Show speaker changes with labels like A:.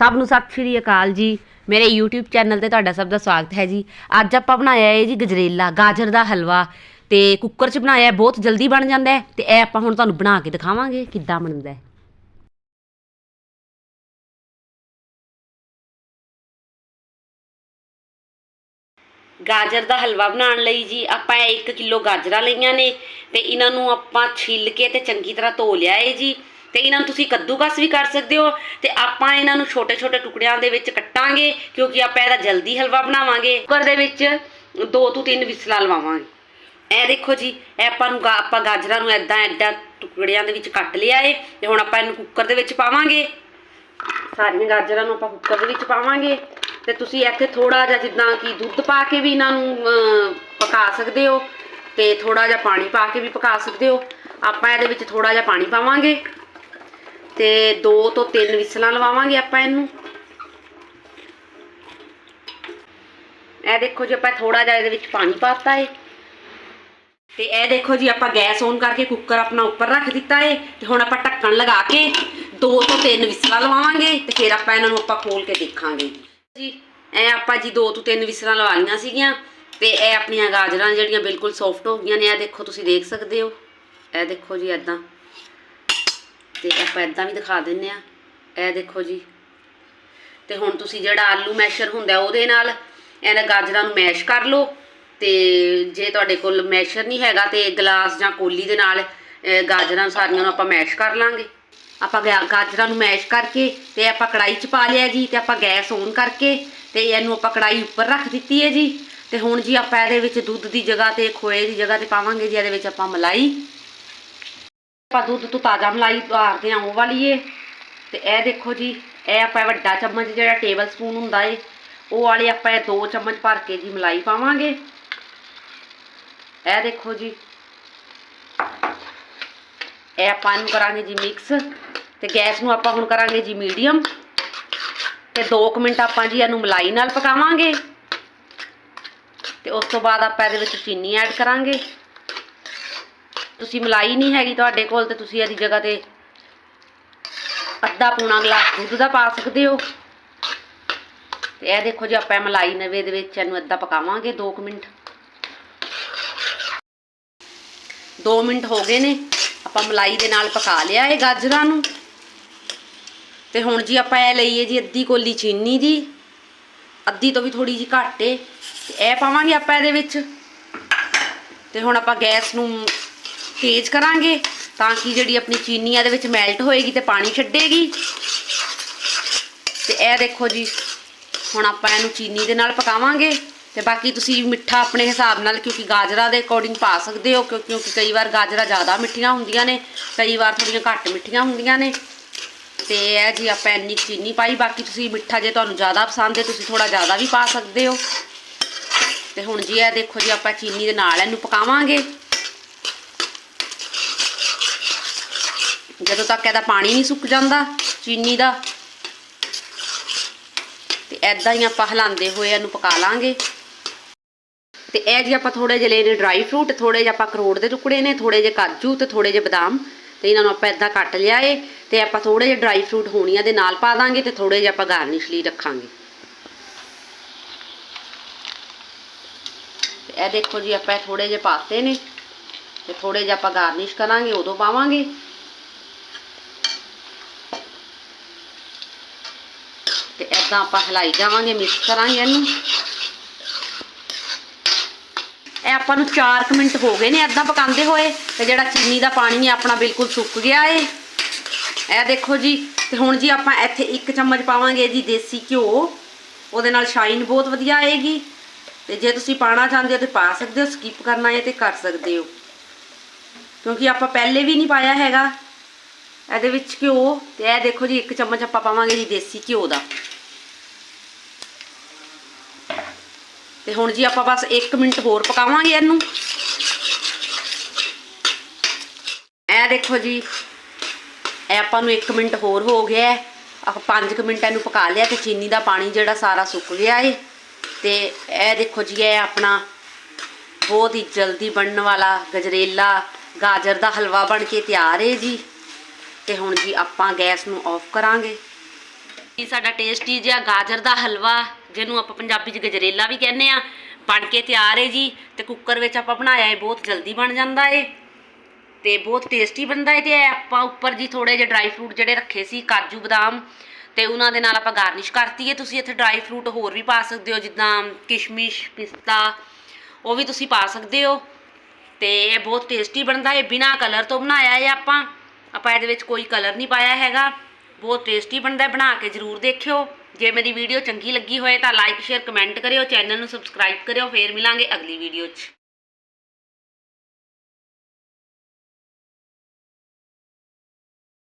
A: ਸਭ ਨੂੰ ਸਤਿ ਸ਼੍ਰੀ ਅਕਾਲ ਜੀ। ਮੇਰੇ YouTube ਚੈਨਲ ਤੇ ਤੁਹਾਡਾ ਸਭ ਦਾ ਸਵਾਗਤ ਹੈ ਜੀ। ਅੱਜ ਆਪਾਂ ਬਣਾਇਆ ਹੈ ਜੀ ਗਜਰੇਲਾ, ਗਾਜਰ ਦਾ ਹਲਵਾ ਤੇ ਕੁੱਕਰ 'ਚ ਬਣਾਇਆ ਹੈ ਬਹੁਤ ਜਲਦੀ ਬਣ ਜਾਂਦਾ ਹੈ ਤੇ ਇਹ ਆਪਾਂ ਹੁਣ ਤੁਹਾਨੂੰ ਬਣਾ ਕੇ ਦਿਖਾਵਾਂਗੇ ਕਿੱਦਾਂ ਬਣਦਾ ਹੈ। ਗਾਜਰ ਦਾ ਹਲਵਾ ਬਣਾਉਣ ਲਈ ਜੀ ਆਪਾਂ 1 ਕਿਲੋ ਗਾਜਰਾਂ ਲਈਆਂ ਨੇ ਤੇ ਇਹਨਾਂ ਨੂੰ ਆਪਾਂ ਛਿੱਲ ਕੇ ਤੇ ਚੰਗੀ ਤਰ੍ਹਾਂ ਧੋ ਲਿਆ ਏ ਜੀ। ਤੇ ਇਹਨਾਂ ਨੂੰ ਤੁਸੀਂ ਕੱਦੂਕਸ ਵੀ ਕਰ ਸਕਦੇ ਹੋ ਤੇ ਆਪਾਂ ਇਹਨਾਂ ਨੂੰ ਛੋਟੇ-ਛੋਟੇ ਟੁਕੜਿਆਂ ਦੇ ਵਿੱਚ ਕੱਟਾਂਗੇ ਕਿਉਂਕਿ ਆਪਾਂ ਇਹਦਾ ਜਲਦੀ ਹਲਵਾ ਬਣਾਵਾਂਗੇ। ਕੁੱਕਰ ਦੇ ਵਿੱਚ ਦੋ ਤੋਂ ਤਿੰਨ ਵਿਸਲਾਂ ਲਵਾਵਾਂਗੇ। ਇਹ ਦੇਖੋ ਜੀ, ਇਹ ਆਪਾਂ ਨੂੰ ਗਾ- ਆਪਾਂ ਗਾਜਰਾਂ ਨੂੰ ਐਦਾਂ ਐਦਾਂ ਟੁਕੜਿਆਂ ਦੇ ਵਿੱਚ ਕੱਟ ਲਿਆ ਏ ਤੇ ਹੁਣ ਆਪਾਂ ਇਹਨੂੰ ਕੁੱਕਰ ਦੇ ਵਿੱਚ ਪਾਵਾਂਗੇ। ਸਾਰੀਆਂ ਗਾਜਰਾਂ ਨੂੰ ਆਪਾਂ ਕੁੱਕਰ ਦੇ ਵਿੱਚ ਪਾਵਾਂਗੇ। ਤੇ ਤੁਸੀਂ ਇੱਥੇ ਥੋੜਾ ਜਿਹਾ ਜਿੱਦਾਂ ਕਿ ਦੁੱਧ ਪਾ ਕੇ ਵੀ ਇਹਨਾਂ ਨੂੰ ਪਕਾ ਸਕਦੇ ਹੋ ਤੇ ਥੋੜਾ ਜਿਹਾ ਪਾਣੀ ਪਾ ਕੇ ਵੀ ਪਕਾ ਸਕਦੇ ਹੋ। ਆਪਾਂ ਇਹਦੇ ਵਿੱਚ ਥੋੜਾ ਜਿਹਾ ਪਾਣੀ ਪਾਵਾਂਗੇ। ਤੇ 2 ਤੋਂ 3 ਵਿਸਲਾਂ ਲਵਾਵਾਂਗੇ ਆਪਾਂ ਇਹਨੂੰ। ਇਹ ਦੇਖੋ ਜੀ, ਆਪਾਂ ਥੋੜਾ ਜਿਹਾ ਇਹਦੇ ਵਿੱਚ ਪਾਣੀ ਪਾਤਾ ਏ। ਤੇ ਇਹ ਦੇਖੋ ਜੀ, ਆਪਾਂ ਗੈਸ ਔਨ ਕਰਕੇ ਕੁੱਕਰ ਆਪਣਾ ਉੱਪਰ ਰੱਖ ਦਿੱਤਾ ਏ ਤੇ ਹੁਣ ਆਪਾਂ ਢੱਕਣ ਲਗਾ ਕੇ 2 ਤੋਂ 3 ਵਿਸਲਾਂ ਲਵਾਵਾਂਗੇ ਤੇ ਫਿਰ ਆਪਾਂ ਇਹਨਾਂ ਨੂੰ ਆਪਾਂ ਖੋਲ ਕੇ ਦੇਖਾਂਗੇ। ਜੀ, ਇਹ ਆਪਾਂ ਜੀ 2 ਤੋਂ 3 ਵਿਸਲਾਂ ਲਵਾ ਲਈਆਂ ਸੀਗੀਆਂ ਤੇ ਇਹ ਆਪਣੀਆਂ ਗਾਜਰਾਂ ਜਿਹੜੀਆਂ ਬਿਲਕੁਲ ਸੌਫਟ ਹੋ ਗਈਆਂ ਨੇ, ਇਹ ਦੇਖੋ ਤੁਸੀਂ ਦੇਖ ਸਕਦੇ ਹੋ। ਇਹ ਦੇਖੋ ਜੀ ਐਦਾਂ ਤੇ ਆਪਾਂ ਐਦਾਂ ਵੀ ਦਿਖਾ ਦਿੰਨੇ ਆ ਇਹ ਦੇਖੋ ਜੀ। ਤੇ ਹੁਣ ਤੁਸੀਂ ਜਿਹੜਾ ਆਲੂ ਮੈਸ਼ਰ ਹੁੰਦਾ ਉਹਦੇ ਨਾਲ ਇਹਨਾਂ ਗਾਜਰਾਂ ਨੂੰ ਮੈਸ਼ ਕਰ ਲਓ। ਤੇ ਜੇ ਤੁਹਾਡੇ ਕੋਲ ਮੈਸ਼ਰ ਨਹੀਂ ਹੈਗਾ ਤੇ ਗਲਾਸ ਜਾਂ ਕੋਲੀ ਦੇ ਨਾਲ ਗਾਜਰਾਂ ਸਾਰੀਆਂ ਨੂੰ ਆਪਾਂ ਮੈਸ਼ ਕਰ ਲਾਂਗੇ। ਆਪਾਂ ਗਾ- ਗਾਜਰਾਂ ਨੂੰ ਮੈਸ਼ ਕਰਕੇ ਤੇ ਆਪਾਂ ਕੜਾਈ 'ਚ ਪਾ ਲਿਆ ਜੀ ਤੇ ਆਪਾਂ ਗੈਸ ਔਨ ਕਰਕੇ ਤੇ ਇਹਨੂੰ ਆਪਾਂ ਕੜਾਈ ਉੱਪਰ ਰੱਖ ਦਿੱਤੀ ਹੈ ਜੀ। ਤੇ ਹੁਣ ਜੀ ਆਪਾਂ ਇਹਦੇ ਵਿੱਚ ਦੁੱਧ ਦੀ ਜਗ੍ਹਾ ਤੇ ਖੋਏ ਦੀ ਜਗ੍ਹਾ ਤੇ ਪਾਵਾਂਗੇ ਜੀ, ਇਹਦੇ ਵਿੱਚ ਆਪਾਂ ਮਲਾਈ ਆਪਾਂ ਦੁੱਧ ਤੋਂ ਤਾਜ਼ਾ ਮਲਾਈ ਉਤਾਰਦੇ ਆ ਉਹ ਵਾਲੀ ਏ। ਤੇ ਇਹ ਦੇਖੋ ਜੀ, ਇਹ ਆਪਾਂ ਵੱਡਾ ਚਮਚ ਜਿਹੜਾ ਟੇਬਲ ਸਪੂਨ ਹੁੰਦਾ ਏ, ਉਹ ਵਾਲੇ ਆਪਾਂ ਇਹ ਦੋ ਚਮਚ ਭਰ ਕੇ ਜੀ ਮਲਾਈ ਪਾਵਾਂਗੇ। ਇਹ ਦੇਖੋ ਜੀ, ਇਹ ਆਪਾਂ ਇਹਨੂੰ ਕਰਾਂਗੇ ਜੀ ਮਿਕਸ ਤੇ ਗੈਸ ਨੂੰ ਆਪਾਂ ਹੁਣ ਕਰਾਂਗੇ ਜੀ ਮੀਡੀਅਮ ਤੇ 2 ਮਿੰਟ ਆਪਾਂ ਜੀ ਇਹਨੂੰ ਮਲਾਈ ਨਾਲ ਪਕਾਵਾਂਗੇ। ਤੇ ਉਸ ਤੋਂ ਬਾਅਦ ਆਪਾਂ ਇਹਦੇ ਵਿੱਚ ਚੀਨੀ ਐਡ ਕਰਾਂਗੇ। ਤੁਸੀਂ ਮਲਾਈ ਨਹੀਂ ਹੈਗੀ ਤੁਹਾਡੇ ਕੋਲ ਤੇ ਤੁਸੀਂ ਇਹਦੀ ਜਗ੍ਹਾ ਤੇ ਅੱਧਾ ਪੂਣਾ ਗਲਾਸ ਦੁੱਧ ਦਾ ਪਾ ਸਕਦੇ ਹੋ। ਤੇ ਇਹ ਦੇਖੋ ਜੀ, ਆਪਾਂ ਮਲਾਈ ਨਵੇਂ ਦੇ ਵਿੱਚ ਇਹਨੂੰ ਅੱਧਾ ਪਕਾਵਾਂਗੇ 2 ਮਿੰਟ। 2 ਮਿੰਟ ਹੋ ਗਏ ਨੇ, ਆਪਾਂ ਮਲਾਈ ਦੇ ਨਾਲ ਪਕਾ ਲਿਆ ਇਹ ਗਾਜਰਾਂ ਨੂੰ। ਤੇ ਹੁਣ ਜੀ ਆਪਾਂ ਇਹ ਲਈਏ ਜੀ ਅੱਧੀ ਕੋਲੀ ਚੀਨੀ ਦੀ ਅੱਧੀ ਤੋਂ ਵੀ ਥੋੜੀ ਜੀ ਘੱਟ ਏ। ਇਹ ਪਾਵਾਂਗੇ ਆਪਾਂ ਇਹਦੇ ਵਿੱਚ। ਤੇ ਹੁਣ ਆਪਾਂ ਗੈਸ ਨੂੰ ਤੇਜ਼ ਕਰਾਂਗੇ ਤਾਂ ਕਿ ਜਿਹੜੀ ਆਪਣੀ ਚੀਨੀ ਆ ਇਹਦੇ ਵਿੱਚ ਮੈਲਟ ਹੋਏਗੀ ਤੇ ਪਾਣੀ ਛੱਡੇਗੀ। ਤੇ ਇਹ ਦੇਖੋ ਜੀ, ਹੁਣ ਆਪਾਂ ਇਹਨੂੰ ਚੀਨੀ ਦੇ ਨਾਲ ਪਕਾਵਾਂਗੇ। ਤੇ ਬਾਕੀ ਤੁਸੀਂ ਮਿੱਠਾ ਆਪਣੇ ਹਿਸਾਬ ਨਾਲ, ਕਿਉਂਕਿ ਗਾਜਰਾਂ ਦੇ ਅਕੋਰਡਿੰਗ ਪਾ ਸਕਦੇ ਹੋ, ਕਿਉਂ- ਕਿਉਂਕਿ ਕਈ ਵਾਰ ਗਾਜਰਾਂ ਜ਼ਿਆਦਾ ਮਿੱਠੀਆਂ ਹੁੰਦੀਆਂ ਨੇ, ਕਈ ਵਾਰ ਥੋੜੀਆਂ ਘੱਟ ਮਿੱਠੀਆਂ ਹੁੰਦੀਆਂ ਨੇ। ਤੇ ਇਹ ਜੀ ਆਪਾਂ ਇੰਨੀ ਚੀਨੀ ਪਾਈ, ਬਾਕੀ ਤੁਸੀਂ ਮਿੱਠਾ ਜੇ ਤੁਹਾਨੂੰ ਜ਼ਿਆਦਾ ਪਸੰਦ ਹੈ, ਤੁਸੀਂ ਥੋੜਾ ਜ਼ਿਆਦਾ ਵੀ ਪਾ ਸਕਦੇ ਹੋ। ਤੇ ਹੁਣ ਜੀ ਇਹ ਦੇਖੋ ਜੀ, ਆਪਾਂ ਚੀਨੀ ਦੇ ਨਾਲ ਇਹਨੂੰ ਪਕਾਵਾਂਗੇ। ਜਦੋਂ ਤੱਕ ਇਹਦਾ ਪਾਣੀ ਨਹੀਂ ਸੁੱਕ ਜਾਂਦਾ, ਚੀਨੀ ਦਾ। ਤੇ ਐਦਾਂ ਹੀ ਆਪਾਂ ਹਿਲਾਉਂਦੇ ਹੋਏ ਇਹਨੂੰ ਪਕਾ ਲਾਂਗੇ। ਤੇ ਇਹ ਜੀ ਆਪਾਂ ਥੋੜੇ ਜਿਹੇ ਲਏ ਨੇ ਡਰਾਈ ਫਰੂਟ ਥੋੜੇ ਜਿਹੇ ਆਪਾਂ ਕਰੋੜ ਦੇ ਟੁਕੜੇ ਨੇ ਥੋੜੇ ਜਿਹੇ ਕਾਜੂ ਤੇ ਥੋੜੇ ਜਿਹੇ ਬਦਾਮ। ਤੇ ਇਹਨਾਂ ਨੂੰ ਆਪਾਂ ਇਦਾਂ ਕੱਟ ਲਿਆ ਏ, ਤੇ ਆਪਾਂ ਥੋੜੇ ਜਿਹੇ ਡਰਾਈ ਫਰੂਟ ਹੋਣੀਆਂ ਦੇ ਨਾਲ ਪਾ ਦਾਂਗੇ ਤੇ ਥੋੜੇ ਜਿਹੇ ਆਪਾਂ ਗਾਰਨਿਸ਼ ਲਈ ਰੱਖਾਂਗੇ। ਤੇ ਇਹ ਦੇਖੋ ਜੀ, ਆਪਾਂ ਥੋੜੇ ਜਿਹੇ ਪਾਤੇ ਨੇ। ਤੇ ਥੋੜੇ ਜਿਹੇ ਆਪਾਂ ਗਾਰਨਿਸ਼ ਕਰਾਂਗੇ, ਉਦੋਂ ਪਾਵਾਂਗੇ। ਤੇ ਇਦਾਂ ਆਪਾਂ ਹਿਲਾਈ ਜਾਵਾਂਗੇ ਮਿਕਸ ਕਰਾਂਗੇ ਇਹਨੂੰ। ਇਹ ਆਪਾਂ ਨੂੰ 4 ਮਿੰਟ ਹੋ ਗਏ ਨੇ ਇਦਾਂ ਪਕਾਉਂਦੇ ਹੋਏ ਤੇ ਜਿਹੜਾ ਚੀਨੀ ਦਾ ਪਾਣੀ ਹੈ ਆਪਣਾ ਬਿਲਕੁਲ ਸੁੱਕ ਗਿਆ ਏ। ਇਹ ਦੇਖੋ ਜੀ, ਤੇ ਹੁਣ ਜੀ ਆਪਾਂ ਇੱਥੇ ਇੱਕ ਚਮਚ ਪਾਵਾਂਗੇ ਜੀ ਦੇਸੀ ਘਿਓ। ਉਹਦੇ ਨਾਲ ਸ਼ਾਈਨ ਬਹੁਤ ਵਧੀਆ ਆਏਗੀ। ਤੇ ਜੇ ਤੁਸੀਂ ਪਾਣਾ ਚਾਹੁੰਦੇ ਹੋ ਤੇ ਪਾ ਸਕਦੇ ਹੋ ਸਕਿਪ ਕਰਨਾ ਹੈ ਤੇ ਕਰ ਸਕਦੇ ਹੋ। ਕਿਉਂਕਿ ਆਪਾਂ ਪਹਿਲੇ ਵੀ ਨਹੀਂ ਪਾਇਆ ਹੈਗਾ। ਇਹਦੇ ਵਿੱਚ ਘਿਓ ਤੇ ਇਹ ਦੇਖੋ ਜੀ, ਇੱਕ ਚਮਚ ਆਪਾਂ ਪਾਵਾਂਗੇ ਜੀ ਦੇਸੀ ਘਿਓ ਦਾ। ਤੇ ਹੁਣ ਜੀ ਆਪਾਂ ਬਸ 1 ਮਿੰਟ ਹੋਰ ਪਕਾਵਾਂਗੇ ਇਹਨੂੰ। ਇਹ ਦੇਖੋ ਜੀ, ਇਹ ਆਪਾਂ ਨੂੰ 1 ਮਿੰਟ ਹੋਰ ਹੋ ਗਿਆ ਹੈ। ਆਪਾਂ 5 ਮਿੰਟ ਇਹਨੂੰ ਪਕਾ ਲਿਆ ਤੇ ਚੀਨੀ ਦਾ ਪਾਣੀ ਜਿਹੜਾ ਸਾਰਾ ਸੁੱਕ ਗਿਆ ਏ। ਤੇ ਇਹ ਦੇਖੋ ਜੀ, ਇਹ ਆਪਣਾ ਬਹੁਤ ਹੀ ਜਲਦੀ ਬਣਨ ਵਾਲਾ ਗਜਰੇਲਾ ਗਾਜਰ ਦਾ ਹਲਵਾ ਬਣ ਕੇ ਤਿਆਰ ਏ ਜੀ। ਤੇ ਹੁਣ ਜੀ ਆਪਾਂ ਗੈਸ ਨੂੰ ਆਫ ਕਰਾਂਗੇ। ਇਹ ਸਾਡਾ ਟੇਸਟੀ ਜਿਹਾ ਗਾਜਰ ਦਾ ਹਲਵਾ ਜਿਹਨੂੰ ਆਪਾਂ ਪੰਜਾਬੀ 'ਚ ਗਜਰੇਲਾ ਵੀ ਕਹਿੰਦੇ ਆ, ਬਣ ਕੇ ਤਿਆਰ ਹੈ ਜੀ, ਤੇ ਕੁੱਕਰ ਵਿੱਚ ਆਪਾਂ ਬਣਾਇਆ ਹੈ ਬਹੁਤ ਜਲਦੀ ਬਣ ਜਾਂਦਾ ਏ, ਤੇ ਬਹੁਤ ਟੇਸਟੀ ਬਣਦਾ ਹੈ ਤੇ ਇਹ ਆਪਾਂ ਉੱਪਰ ਜੀ ਥੋੜੇ ਜਿਹੇ ਡਰਾਈ ਫਰੂਟ ਜਿਹੜੇ ਰੱਖੇ ਸੀ, ਕਾਜੂ ਬਦਾਮ, ਤੇ ਉਹਨਾਂ ਦੇ ਨਾਲ ਆਪਾਂ ਗਾਰਨਿਸ਼ ਕਰਤੀ ਹੈ ਤੁਸੀਂ ਇੱਥੇ ਡਰਾਈ ਫਰੂਟ ਹੋਰ ਵੀ ਪਾ ਸਕਦੇ ਹੋ, ਜਿੱਦਾਂ ਕਿਸ਼ਮਿਸ਼, ਪਿਸਤਾ, ਉਹ ਵੀ ਤੁਸੀਂ ਪਾ ਸਕਦੇ ਹੋ, ਤੇ ਇਹ ਬਹੁਤ ਟੇਸਟੀ ਬਣਦਾ ਹੈ ਬਿਨਾ ਕਲਰ ਤੋਂ ਬਣਾਇਆ ਹੈ ਆਪਾਂ ਆਪਾਂ ਇਹਦੇ ਵਿੱਚ ਕੋਈ ਕਲਰ ਨਹੀਂ ਪਾਇਆ ਹੈਗਾ, ਬਹੁਤ ਟੇਸਟੀ ਬਣਦਾ ਬਣਾ ਕੇ ਜਰੂਰ ਦੇਖਿਓ। ਜੇ ਮੇਰੀ ਵੀਡੀਓ ਚੰਗੀ ਲੱਗੀ ਹੋਏ ਤਾਂ ਲਾਈਕ ਸ਼ੇਅਰ ਕਮੈਂਟ ਕਰਿਓ ਚੈਨਲ ਨੂੰ ਸਬਸਕ੍ਰਾਈਬ ਕਰਿਓ, ਫੇਰ ਮਿਲਾਂਗੇ ਅਗਲੀ ਵੀਡੀਓ 'ਚ।